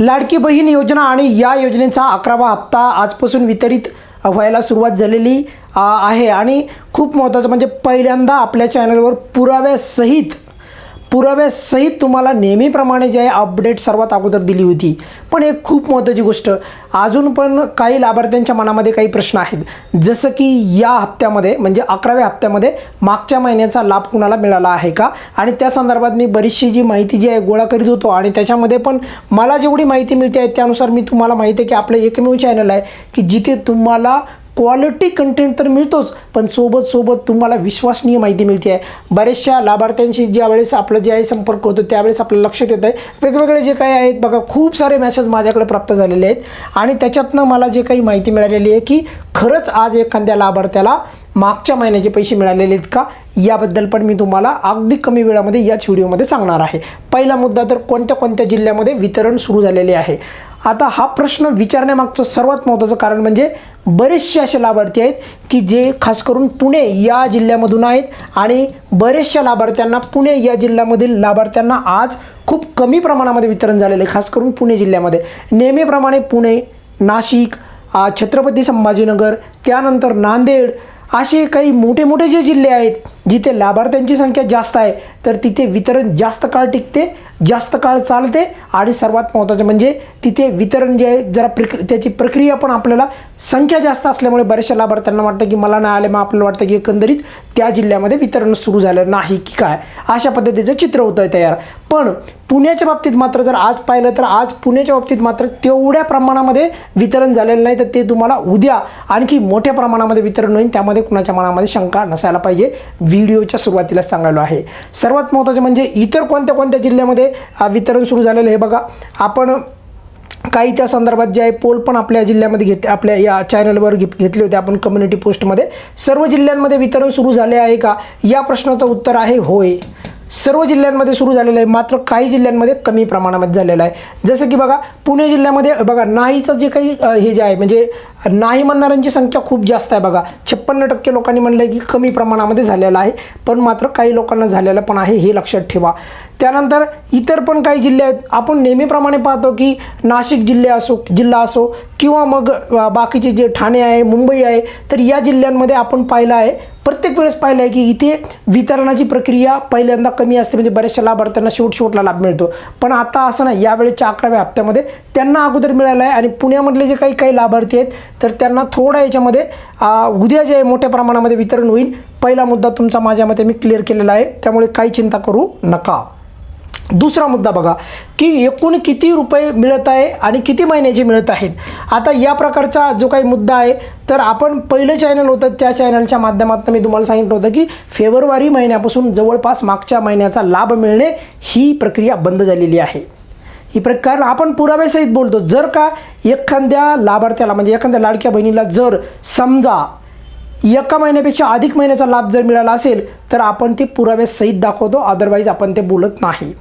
लाडकी बहीण योजना आणि या योजनेचा अकरावा हप्ता आजपासून वितरित व्हायला सुरुवात झालेली आहे. आणि खूप महत्त्वाचं म्हणजे पहिल्यांदा आपल्या चॅनलवर पुराव्यासहित पुराव्यासहित तुम्हाला नेहमीप्रमाणे जे आहे अपडेट सर्वात अगोदर दिली होती. पण एक खूप महत्त्वाची गोष्ट अजून पण काही लाभार्थ्यांच्या मनामध्ये काही प्रश्न आहेत. जसं की या हप्त्यामध्ये म्हणजे अकराव्या हप्त्यामध्ये मागच्या महिन्याचा लाभ कुणाला मिळाला आहे का? आणि त्या संदर्भात मी बरीचशी जी माहिती जी आहे गोळा करीत होतो आणि त्याच्यामध्ये पण मला जेवढी माहिती मिळते आहे त्यानुसार मी तुम्हाला माहिती आहे की आपलं एकमेव चॅनल आहे की जिथे तुम्हाला क्वालिटी कंटेंट तर मिळतोच पण सोबत सोबत तुम्हाला विश्वसनीय माहिती मिळते. आहे बऱ्याचशा लाभार्थ्यांशी ज्यावेळेस आपलं जे आहे संपर्क होतो त्यावेळेस आपल्याला लक्षात येतं आहे. वेगवेगळे जे काही आहेत बघा खूप सारे मेसेज माझ्याकडे प्राप्त झालेले आहेत. आणि त्याच्यातनं मला जे काही माहिती मिळालेली आहे की खरंच आज एखाद्या लाभार्थ्याला मागच्या महिन्याचे पैसे मिळालेले आहेत का? याबद्दल पण मी तुम्हाला अगदी कमी वेळामध्ये याच व्हिडिओमध्ये सांगणार आहे. पहिला मुद्दा तर कोणत्या कोणत्या जिल्ह्यामध्ये वितरण सुरू झालेले आहे? आता हा प्रश्न विचारण्यामागचं सर्वात महत्त्वाचं कारण म्हणजे बरेचसे असे लाभार्थी आहेत की जे खास करून पुणे या जिल्ह्यामधून आहेत आणि बरेचशा लाभार्थ्यांना पुणे या जिल्ह्यामधील लाभार्थ्यांना आज खूप कमी प्रमाणामध्ये वितरण झालेलं आहे खास करून पुणे जिल्ह्यामध्ये. नेहमीप्रमाणे पुणे नाशिक छत्रपती संभाजीनगर त्यानंतर नांदेड असे काही मोठे मोठे जे जिल्हे आहेत जिथे लाभार्थ्यांची संख्या जास्त आहे तर तिथे वितरण जास्त काळ टिकते जास्त काळ चालते आणि सर्वात महत्त्वाचं म्हणजे तिथे वितरण जे आहे जरा प्रक त्याची प्रक्रिया पण आपल्याला संख्या जास्त असल्यामुळे बऱ्याचशा लाभार्थ्यांना वाटतं की मला नाही आले मग आपल्याला वाटतं की एकंदरीत त्या जिल्ह्यामध्ये वितरण सुरू झालं नाही की काय? अशा पद्धतीचं चित्र होतं आहे तयार. पण पुण्याच्या बाबतीत मात्र जर आज पाहिलं तर आज पुण्याच्या बाबतीत मात्र तेवढ्या प्रमाणामध्ये वितरण झालेलं नाही तर ते तुम्हाला उद्या आणखी मोठ्या प्रमाणामध्ये वितरण होईल. त्यामध्ये कुणाच्या मनामध्ये शंका नसायला पाहिजे. व्हिडिओच्या सुरुवातीला सांगायलो आहे. सर्वात महत्त्वाचं म्हणजे इतर कोणत्या कोणत्या जिल्ह्यामध्ये वितरण सुरू झालेलं हे बघा आपण काही त्या संदर्भात जे आहे पोल पण आपल्या जिल्ह्यामध्ये घेत आपल्या या चॅनलवर घे घेतले होते आपण कम्युनिटी पोस्टमध्ये सर्व जिल्ह्यांमध्ये वितरण सुरू झाले आहे का? या प्रश्नाचं उत्तर आहे होय. सर्व जिल्ह्यांमध्ये सुरू झालेलं आहे. मात्र काही जिल्ह्यांमध्ये कमी प्रमाणामध्ये झालेलं आहे. जसं की बघा पुणे जिल्ह्यामध्ये बघा नाहीचं जे काही हे जे आहे म्हणजे नाही म्हणणाऱ्यांची संख्या खूप जास्त आहे बघा. छप्पन्न टक्के लोकांनी म्हणलं आहे की कमी प्रमाणामध्ये झालेलं आहे पण मात्र काही लोकांना झालेलं पण आहे हे लक्षात ठेवा. त्यानंतर इतर पण काही जिल्हे आहेत. आपण नेहमीप्रमाणे पाहतो की नाशिक जिल्हे असो जिल्हा असो किंवा मग बाकीचे जे ठाणे आहे मुंबई आहे तर या जिल्ह्यांमध्ये आपण पाहिलं आहे प्रत्येक वेळेस पाहिलं आहे की इथे वितरणाची प्रक्रिया पहिल्यांदा कमी असते म्हणजे बऱ्याचशा लाभार्थ्यांना शेवट शेवटला लाभ मिळतो. पण आता असं नाही. यावेळेच्या अकराव्या हप्त्यामध्ये त्यांना अगोदर मिळालं आहे आणि पुण्यामधले जे काही काही लाभार्थी आहेत तर त्यांना थोडा याच्यामध्ये उद्या जे मोठ्या प्रमाणामध्ये वितरण होईल पहिला मुद्दा तुमचा माझ्या मते मी क्लिअर केलेला आहे. त्यामुळे काही चिंता करू नका. दुसरा मुद्दा बघा की एकूण किती रुपये मिळत आहे आणि किती महिन्याचे मिळत आहेत? आता या प्रकारचा जो काही मुद्दा आहे तर आपण पहिलं चॅनल होतं त्या चॅनलच्या माध्यमातून मी तुम्हाला सांगितलं होतं की फेब्रुवारी महिन्यापासून जवळपास मागच्या महिन्याचा लाभ मिळणे ही प्रक्रिया बंद झालेली आहे. ही प्रकार आपण पुराव्यासहित बोलतो जर का एखाद्या लाभार्थ्याला म्हणजे एखाद्या लाडक्या बहिणीला जर समजा एका महिन्यापेक्षा अधिक महिन्याचा लाभ जर मिळाला असेल तर आपण ते पुराव्यासहित दाखवतो अदरवाईज आपण ते बोलत नाही.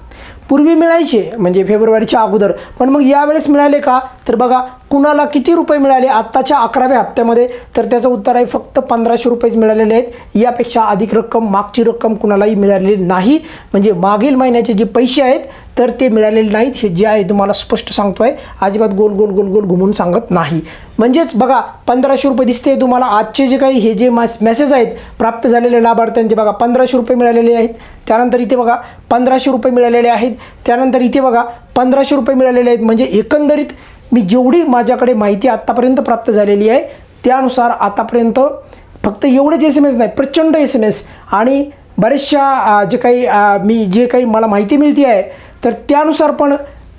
पूर्वी मिळायचे म्हणजे फेब्रुवारीच्या अगोदर. पण मग यावेळेस मिळाले का? तर बघा कुणाला किती रुपये मिळाले? आत्ताच्या अकराव्या हप्त्यामध्ये. तर त्याचं उत्तर आहे फक्त पंधराशे रुपयेच मिळालेले आहेत. यापेक्षा अधिक रक्कम मागची रक्कम कुणालाही मिळालेली नाही. म्हणजे मागील महिन्याचे जे पैसे आहेत तर ते मिळालेले नाहीत हे जे आहे तुम्हाला स्पष्ट सांगतो आहे अजिबात गोल गोल गोल गोल घुमून सांगत नाही. म्हणजेच बघा पंधराशे रुपये दिसते तुम्हाला. आजचे जे काही हे जे मॅस मेसेज आहेत प्राप्त झालेले लाभार्थ्यांचे बघा पंधराशे रुपये मिळालेले आहेत. त्यानंतर इथे बघा पंधराशे रुपये मिळालेले आहेत. त्यानंतर इथे बघा पंधराशे रुपये मिळालेले आहेत. म्हणजे एकंदरीत मी जेवढी माझ्याकडे माहिती आत्तापर्यंत प्राप्त झालेली आहे त्यानुसार आतापर्यंत फक्त एवढेच एस एम एस नाही प्रचंड एस एम एस आणि बरेचशा जे काही मी जे काही मला माहिती मिळते आहे तर त्यानुसार पण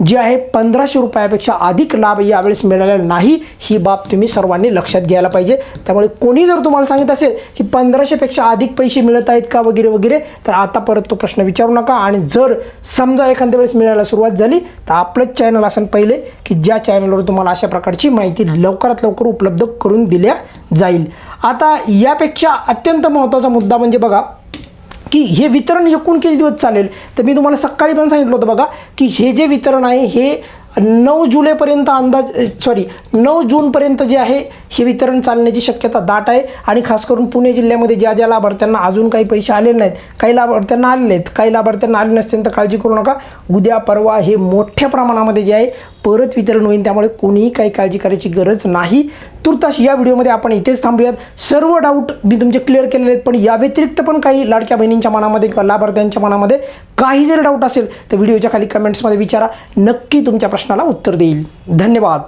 जे आहे पंधराशे रुपयापेक्षा अधिक लाभ यावेळेस मिळालेला नाही ही बाब तुम्ही सर्वांनी लक्षात घ्यायला पाहिजे. त्यामुळे कोणी जर तुम्हाला सांगित असेल की पंधराशेपेक्षा अधिक पैसे मिळत आहेत का वगैरे वगैरे तर आता परत तो प्रश्न विचारू नका. आणि जर समजा एखाद्या वेळेस मिळायला सुरुवात झाली तर आपलंच चॅनल असेल पहिले की ज्या चॅनलवर तुम्हाला अशा प्रकारची माहिती लवकरात लवकर उपलब्ध करून दिल्या जाईल. आता यापेक्षा अत्यंत महत्त्वाचा मुद्दा म्हणजे बघा की हे वितरण एकूण किती दिवस चालेल? तर मी तुम्हाला सकाळी पण सांगितलं होतं बघा की हे जे वितरण आहे हे नऊ जुलैपर्यंत अंदाज सॉरी नऊ जूनपर्यंत जे आहे हे वितरण चालण्याची शक्यता दाट आहे. आणि खास करून पुणे जिल्ह्यामध्ये ज्या ज्या लाभार्थ्यांना अजून काही पैसे आलेले नाहीत काही लाभार्थ्यांना आलेले आहेत काही लाभार्थ्यांना आले नसतील तर काळजी करू नका. उद्या परवा हे मोठ्या प्रमाणामध्ये जे आहे परत वितरण होईल. त्यामुळे कोणीही काही काळजी करायची गरज नाही. तुर्तास या व्हिडिओमध्ये आपण इथेच थांबूयात. सर्व डाऊट मी तुमचे क्लिअर केलेले आहेत पण या व्यतिरिक्त पण काही लाडक्या बहिणींच्या मनामध्ये किंवा लाभार्थ्यांच्या मनामध्ये काही जरी डाऊट असेल तर व्हिडिओच्या खाली कमेंट्समध्ये विचारा. नक्की तुमच्या प्रश्नाला उत्तर देईल. धन्यवाद.